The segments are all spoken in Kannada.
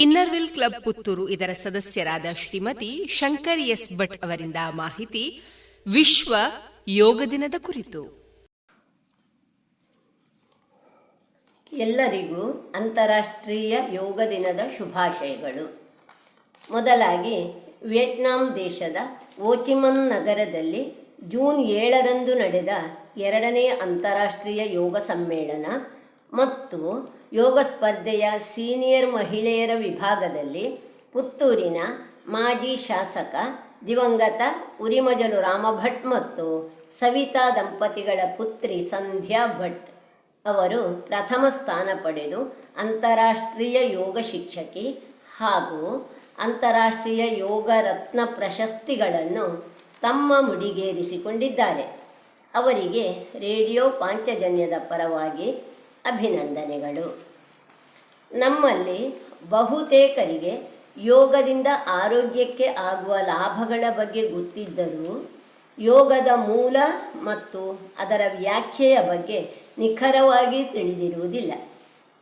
ಇನ್ನರ್ವಿಲ್ ಕ್ಲಬ್ ಪುತ್ತೂರು ಇದರ ಸದಸ್ಯರಾದ ಶ್ರೀಮತಿ ಶಂಕರ್ ಎಸ್ ಭಟ್ ಅವರಿಂದ ಮಾಹಿತಿ ವಿಶ್ವ ಯೋಗ ದಿನದ ಕುರಿತು. ಎಲ್ಲರಿಗೂ ಅಂತಾರಾಷ್ಟ್ರೀಯ ಯೋಗ ದಿನದ ಶುಭಾಶಯಗಳು. ಮೊದಲಾಗಿ ವಿಯೆಟ್ನಾಂ ದೇಶದ ಓಚಿಮನ್ ನಗರದಲ್ಲಿ ಜೂನ್ ಏಳರಂದು ನಡೆದ ಎರಡನೇ ಅಂತಾರಾಷ್ಟ್ರೀಯ ಯೋಗ ಸಮ್ಮೇಳನ ಮತ್ತು ಯೋಗ ಸ್ಪರ್ಧೆಯ ಸೀನಿಯರ್ ಮಹಿಳೆಯರ ವಿಭಾಗದಲ್ಲಿ ಪುತ್ತೂರಿನ ಮಾಜಿ ಶಾಸಕ ದಿವಂಗತ ಉರಿಮಜಲು ರಾಮಭಟ್ ಮತ್ತು ಸವಿತಾ ದಂಪತಿಗಳ ಪುತ್ರಿ ಸಂಧ್ಯಾ ಭಟ್ ಅವರು ಪ್ರಥಮ ಸ್ಥಾನ ಪಡೆದು ಅಂತಾರಾಷ್ಟ್ರೀಯ ಯೋಗ ಶಿಕ್ಷಕಿ ಹಾಗೂ ಅಂತಾರಾಷ್ಟ್ರೀಯ ಯೋಗ ರತ್ನ ಪ್ರಶಸ್ತಿಗಳನ್ನು ತಮ್ಮ ಮುಡಿಗೇರಿಸಿಕೊಂಡಿದ್ದಾರೆ. ಅವರಿಗೆ ರೇಡಿಯೋ ಪಾಂಚಜನ್ಯದ ಪರವಾಗಿ ಅಭಿನಂದನೆಗಳು. ನಮ್ಮಲ್ಲಿ ಬಹುತೇಕರಿಗೆ ಯೋಗದಿಂದ ಆರೋಗ್ಯಕ್ಕೆ ಆಗುವ ಲಾಭಗಳ ಬಗ್ಗೆ ಗೊತ್ತಿದ್ದರೂ ಯೋಗದ ಮೂಲ ಮತ್ತು ಅದರ ವ್ಯಾಖ್ಯೆಯ ಬಗ್ಗೆ ನಿಖರವಾಗಿ ತಿಳಿದಿರುವುದಿಲ್ಲ.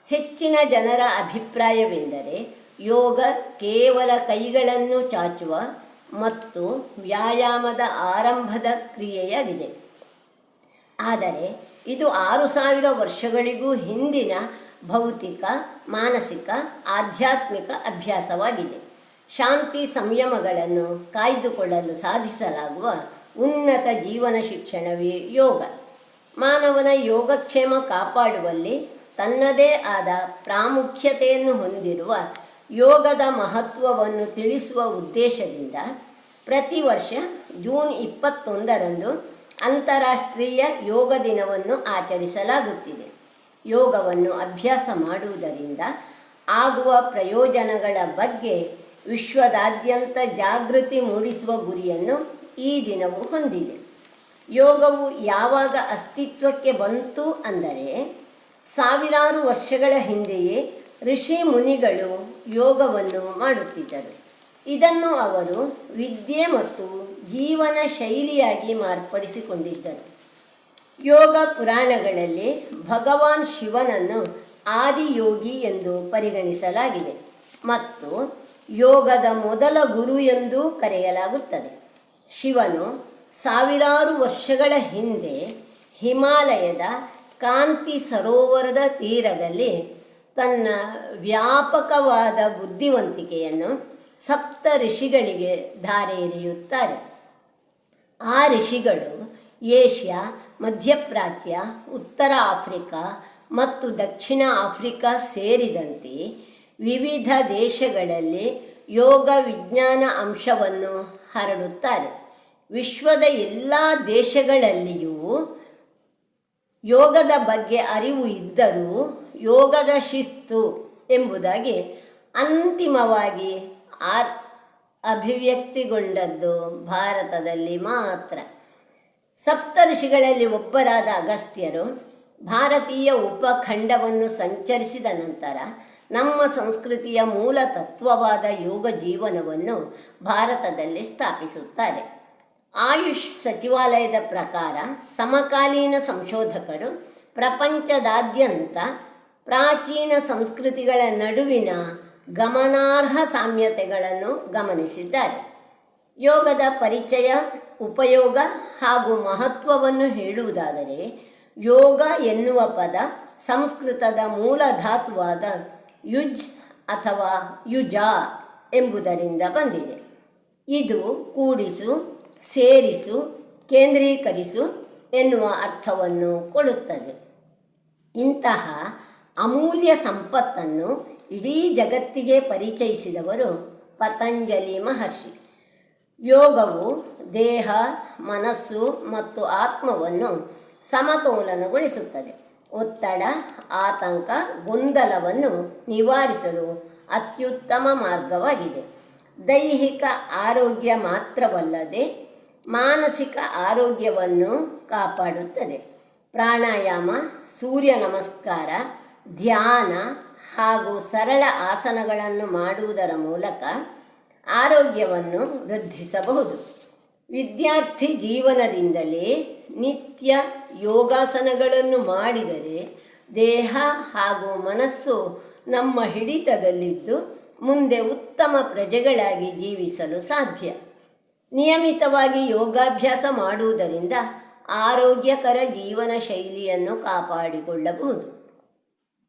ಹೆಚ್ಚಿನ ಜನರ ಅಭಿಪ್ರಾಯವೆಂದರೆ ಯೋಗ ಕೇವಲ ಕೈಗಳನ್ನು ಚಾಚುವ ಮತ್ತು ವ್ಯಾಯಾಮದ ಆರಂಭದ ಕ್ರಿಯೆಯಾಗಿದೆ. ಆದರೆ ಇದು ಆರು ಸಾವಿರ ವರ್ಷಗಳಿಗೂ ಹಿಂದಿನ ಭೌತಿಕ, ಮಾನಸಿಕ, ಆಧ್ಯಾತ್ಮಿಕ ಅಭ್ಯಾಸವಾಗಿದೆ. ಶಾಂತಿ ಸಂಯಮಗಳನ್ನು ಕಾಯ್ದುಕೊಳ್ಳಲು ಸಾಧಿಸಲಾಗುವ ಉನ್ನತ ಜೀವನ ಶಿಕ್ಷಣವೇ ಯೋಗ. ಮಾನವನ ಯೋಗಕ್ಷೇಮ ಕಾಪಾಡುವಲ್ಲಿ ತನ್ನದೇ ಆದ ಪ್ರಾಮುಖ್ಯತೆಯನ್ನು ಹೊಂದಿರುವ ಯೋಗದ ಮಹತ್ವವನ್ನು ತಿಳಿಸುವ ಉದ್ದೇಶದಿಂದ ಪ್ರತಿ ವರ್ಷ ಜೂನ್ ಇಪ್ಪತ್ತೊಂದರಂದು ಅಂತಾರಾಷ್ಟ್ರೀಯ ಯೋಗ ದಿನವನ್ನು ಆಚರಿಸಲಾಗುತ್ತಿದೆ. ಯೋಗವನ್ನು ಅಭ್ಯಾಸ ಮಾಡುವುದರಿಂದ ಆಗುವ ಪ್ರಯೋಜನಗಳ ಬಗ್ಗೆ ವಿಶ್ವದಾದ್ಯಂತ ಜಾಗೃತಿ ಮೂಡಿಸುವ ಗುರಿಯನ್ನು ಈ ದಿನವು ಹೊಂದಿದೆ. ಯೋಗವು ಯಾವಾಗ ಅಸ್ತಿತ್ವಕ್ಕೆ ಬಂತು ಅಂದರೆ ಸಾವಿರಾರು ವರ್ಷಗಳ ಹಿಂದೆಯೇ ಋಷಿ ಮುನಿಗಳು ಯೋಗವನ್ನು ಮಾಡುತ್ತಿದ್ದರು. ಇದನ್ನು ಅವರು ವಿದ್ಯೆ ಮತ್ತು ಜೀವನ ಶೈಲಿಯಾಗಿ ಮಾರ್ಪಡಿಸಿಕೊಂಡಿದ್ದರು. ಯೋಗ ಪುರಾಣಗಳಲ್ಲಿ ಭಗವಾನ್ ಶಿವನನ್ನು ಆದಿಯೋಗಿ ಎಂದು ಪರಿಗಣಿಸಲಾಗಿದೆ ಮತ್ತು ಯೋಗದ ಮೊದಲ ಗುರು ಎಂದೂ ಕರೆಯಲಾಗುತ್ತದೆ. ಶಿವನು ಸಾವಿರಾರು ವರ್ಷಗಳ ಹಿಂದೆ ಹಿಮಾಲಯದ ಕಾಂತಿ ಸರೋವರದ ತೀರದಲ್ಲಿ ತನ್ನ ವ್ಯಾಪಕವಾದ ಬುದ್ಧಿವಂತಿಕೆಯನ್ನು ಸಪ್ತ ಋಷಿಗಳಿಗೆ ಧಾರೆ ಎರೆಯುತ್ತಾರೆ. ಆ ಋಷಿಗಳು ಏಷ್ಯಾ, ಮಧ್ಯಪ್ರಾಚ್ಯ, ಉತ್ತರ ಆಫ್ರಿಕಾ ಮತ್ತು ದಕ್ಷಿಣ ಆಫ್ರಿಕಾ ಸೇರಿದಂತೆ ವಿವಿಧ ದೇಶಗಳಲ್ಲಿ ಯೋಗ ವಿಜ್ಞಾನ ಅಂಶವನ್ನು ಹರಡುತ್ತಾರೆ. ವಿಶ್ವದ ಎಲ್ಲ ದೇಶಗಳಲ್ಲಿಯೂ ಯೋಗದ ಬಗ್ಗೆ ಅರಿವು ಇದ್ದರೂ ಯೋಗದ ಶಿಸ್ತು ಎಂಬುದಾಗಿ ಅಂತಿಮವಾಗಿ ಆರ್ ಅಭಿವ್ಯಕ್ತಿಗೊಂಡದ್ದು ಭಾರತದಲ್ಲಿ ಮಾತ್ರ. ಸಪ್ತಋಷಿಗಳಲ್ಲಿ ಒಬ್ಬರಾದ ಅಗಸ್ತ್ಯರು ಭಾರತೀಯ ಉಪಖಂಡವನ್ನು ಸಂಚರಿಸಿದ ನಂತರ ನಮ್ಮ ಸಂಸ್ಕೃತಿಯ ಮೂಲ ತತ್ವವಾದ ಯೋಗ ಜೀವನವನ್ನು ಭಾರತದಲ್ಲಿ ಸ್ಥಾಪಿಸುತ್ತಾರೆ. ಆಯುಷ್ ಸಚಿವಾಲಯದ ಪ್ರಕಾರ ಸಮಕಾಲೀನ ಸಂಶೋಧಕರು ಪ್ರಪಂಚದಾದ್ಯಂತ ಪ್ರಾಚೀನ ಸಂಸ್ಕೃತಿಗಳ ನಡುವಿನ ಗಮನಾರ್ಹ ಸಾಮ್ಯತೆಗಳನ್ನು ಗಮನಿಸಿದ್ದಾರೆ. ಯೋಗದ ಪರಿಚಯ, ಉಪಯೋಗ ಹಾಗೂ ಮಹತ್ವವನ್ನು ಹೇಳುವುದಾದರೆ, ಯೋಗ ಎನ್ನುವ ಪದ ಸಂಸ್ಕೃತದ ಮೂಲ ಧಾತುವಾದ ಯುಜ್ ಅಥವಾ ಯುಜ ಎಂಬುದರಿಂದ ಬಂದಿದೆ. ಇದು ಕೂಡಿಸು, ಸೇರಿಸು, ಕೇಂದ್ರೀಕರಿಸು ಎನ್ನುವ ಅರ್ಥವನ್ನು ಕೊಡುತ್ತದೆ. ಇಂತಹ ಅಮೂಲ್ಯ ಸಂಪತ್ತನ್ನು ಇಡೀ ಜಗತ್ತಿಗೆ ಪರಿಚಯಿಸಿದವರು ಪತಂಜಲಿ ಮಹರ್ಷಿ. ಯೋಗವು ದೇಹ, ಮನಸ್ಸು ಮತ್ತು ಆತ್ಮವನ್ನು ಸಮತೋಲನಗೊಳಿಸುತ್ತದೆ. ಒತ್ತಡ, ಆತಂಕ, ಗೊಂದಲವನ್ನು ನಿವಾರಿಸಲು ಅತ್ಯುತ್ತಮ ಮಾರ್ಗವಾಗಿದೆ. ದೈಹಿಕ ಆರೋಗ್ಯ ಮಾತ್ರವಲ್ಲದೆ ಮಾನಸಿಕ ಆರೋಗ್ಯವನ್ನು ಕಾಪಾಡುತ್ತದೆ. ಪ್ರಾಣಾಯಾಮ, ಸೂರ್ಯ ನಮಸ್ಕಾರ, ಧ್ಯಾನ ಹಾಗೂ ಸರಳ ಆಸನಗಳನ್ನು ಮಾಡುವುದರ ಮೂಲಕ ಆರೋಗ್ಯವನ್ನು ವೃದ್ಧಿಸಬಹುದು. ವಿದ್ಯಾರ್ಥಿ ಜೀವನದಿಂದಲೇ ನಿತ್ಯ ಯೋಗಾಸನಗಳನ್ನು ಮಾಡಿದರೆ ದೇಹ ಹಾಗೂ ಮನಸ್ಸು ನಮ್ಮ ಹಿಡಿತದಲ್ಲಿದ್ದು ಮುಂದೆ ಉತ್ತಮ ಪ್ರಜೆಗಳಾಗಿ ಜೀವಿಸಲು ಸಾಧ್ಯ. ನಿಯಮಿತವಾಗಿ ಯೋಗಾಭ್ಯಾಸ ಮಾಡುವುದರಿಂದ ಆರೋಗ್ಯಕರ ಜೀವನ ಶೈಲಿಯನ್ನು ಕಾಪಾಡಿಕೊಳ್ಳಬಹುದು.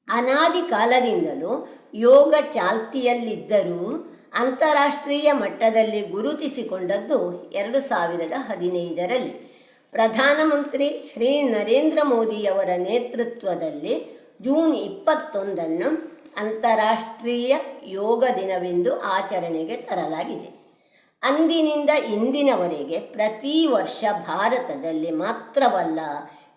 ಅನಾದಿ ಕಾಲದಿಂದಲೂ ಯೋಗ ಚಾಲ್ತಿಯಲ್ಲಿದ್ದರೂ ಅಂತಾರಾಷ್ಟ್ರೀಯ ಮಟ್ಟದಲ್ಲಿ ಗುರುತಿಸಿಕೊಂಡದ್ದು ಎರಡು ಸಾವಿರದ ಹದಿನೈದರಲ್ಲಿ. ಪ್ರಧಾನಮಂತ್ರಿ ಶ್ರೀ ನರೇಂದ್ರ ಮೋದಿಯವರ ನೇತೃತ್ವದಲ್ಲಿ ಜೂನ್ ಇಪ್ಪತ್ತೊಂದನ್ನು ಅಂತಾರಾಷ್ಟ್ರೀಯ ಯೋಗ ದಿನವೆಂದು ಆಚರಣೆಗೆ ತರಲಾಗಿದೆ. ಅಂದಿನಿಂದ ಇಂದಿನವರೆಗೆ ಪ್ರತಿ ವರ್ಷ ಭಾರತದಲ್ಲಿ ಮಾತ್ರವಲ್ಲ,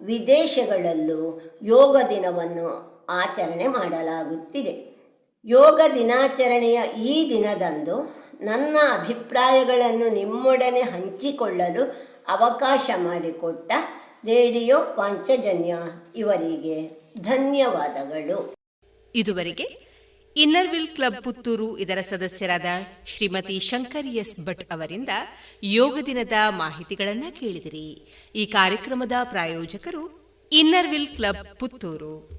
ವಿದೇಶಗಳಲ್ಲೂ ಯೋಗ ದಿನವನ್ನು ಆಚರಣೆ ಮಾಡಲಾಗುತ್ತಿದೆ. ಯೋಗ ದಿನಾಚರಣೆಯ ಈ ದಿನದಂದು ನನ್ನ ಅಭಿಪ್ರಾಯಗಳನ್ನು ನಿಮ್ಮೊಡನೆ ಹಂಚಿಕೊಳ್ಳಲು ಅವಕಾಶ ಮಾಡಿಕೊಟ್ಟ ರೇಡಿಯೋ ಪಾಂಚಜನ್ಯ ಇವರಿಗೆ ಧನ್ಯವಾದಗಳು. ಇದುವರೆಗೆ ಇನ್ನರ್ವಿಲ್ ಕ್ಲಬ್ ಪುತ್ತೂರು ಇದರ ಸದಸ್ಯರಾದ ಶ್ರೀಮತಿ ಶಂಕರ್ ಎಸ್ ಭಟ್ ಅವರಿಂದ ಯೋಗ ದಿನದ ಮಾಹಿತಿಗಳನ್ನು ಕೇಳಿದಿರಿ. ಈ ಕಾರ್ಯಕ್ರಮದ ಪ್ರಾಯೋಜಕರು ಇನ್ನರ್ವಿಲ್ ಕ್ಲಬ್ ಪುತ್ತೂರು.